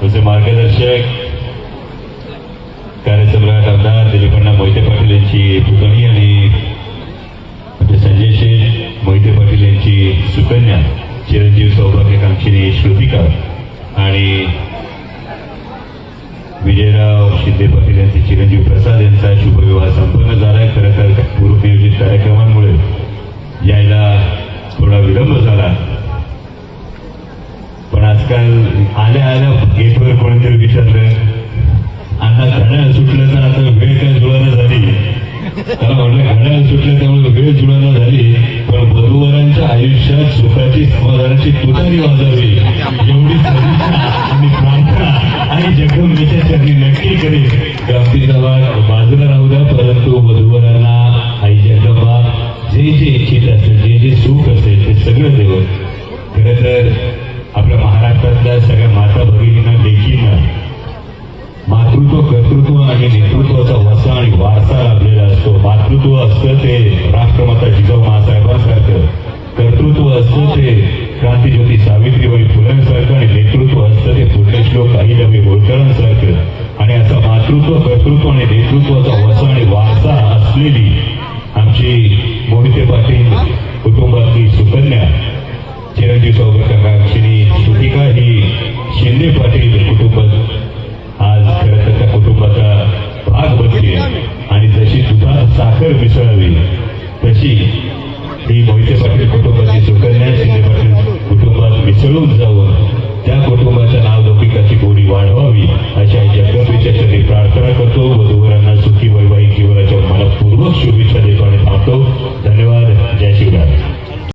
तुझे मार्गदर्शक कार्यसम्राट आमदार दिलीपण्णा मोहिते पाटील यांची पुतणी आणि म्हणजे संजय शेठ मोहिते पाटील यांची सुकन्या चिरंजीव सौभाग्यकांक्षिणी श्रुतिका आणि विजयराव शिंदे पाटील यांचे चिरंजीव प्रसाद यांचा शुभविवाह संपन्न झालाय. खरं तर पण आजकाल आल्या आल्या गेटवर कोणीतरी विचारलं आता घड्याळ सुटलं तर आता वेळ काय जुळाना झाली. त्याला म्हटलं घड्याळ सुटलं त्यामुळे वेळ जुळाना झाली. पण वधूवरांच्या आयुष्यात सुखाची समाधानाची तुतारी वाजावी. एवढी आणि प्रार्थना आणि जगदंबेच्या चरणी नक्की करेल गावतीचा वाद बाजूला राहू द्या परंतु वधूवरांना आई जगदंबा जे जे इच्छित असेल जे जे सुख असेल ते सगळं देवं. नेतृत्वाचा वसा आणि वारसा लाभलेला असतो मातृत्व असतं ते राष्ट्रमाता जिजाऊ महासाहेबांसारखं कर्तृत्व असतं ते क्रांतीज्योती सावित्रीबाई फुलेंसारखं आणि नेतृत्व असतं ते पुण्यश्लोक अहिल्याबाई होळकरांसारखं आणि असं मातृत्व कर्तृत्व आणि नेतृत्वाचा वसा आणि वारसा असलेली आमची मोहिते पाटील कुटुंबातली सुकन्या चिरंजीव सौभाग्यकांक्षिणी श्रुतिका ही शिंदे पाटील होईल तशी मी मोहिते पाटील कुटुंबाची सुकन्या शिंदे पाटील कुटुंबात मिसळून जावं त्या कुटुंबाचं नाव लौकिकाची गोडी वाढवावी अशा जगदंबेच्या प्रार्थना करतो. वधूवरांना सुखी वैवाहिक जीवनाच्या मनापूर्वक शुभेच्छा देतो आणि थांबतो.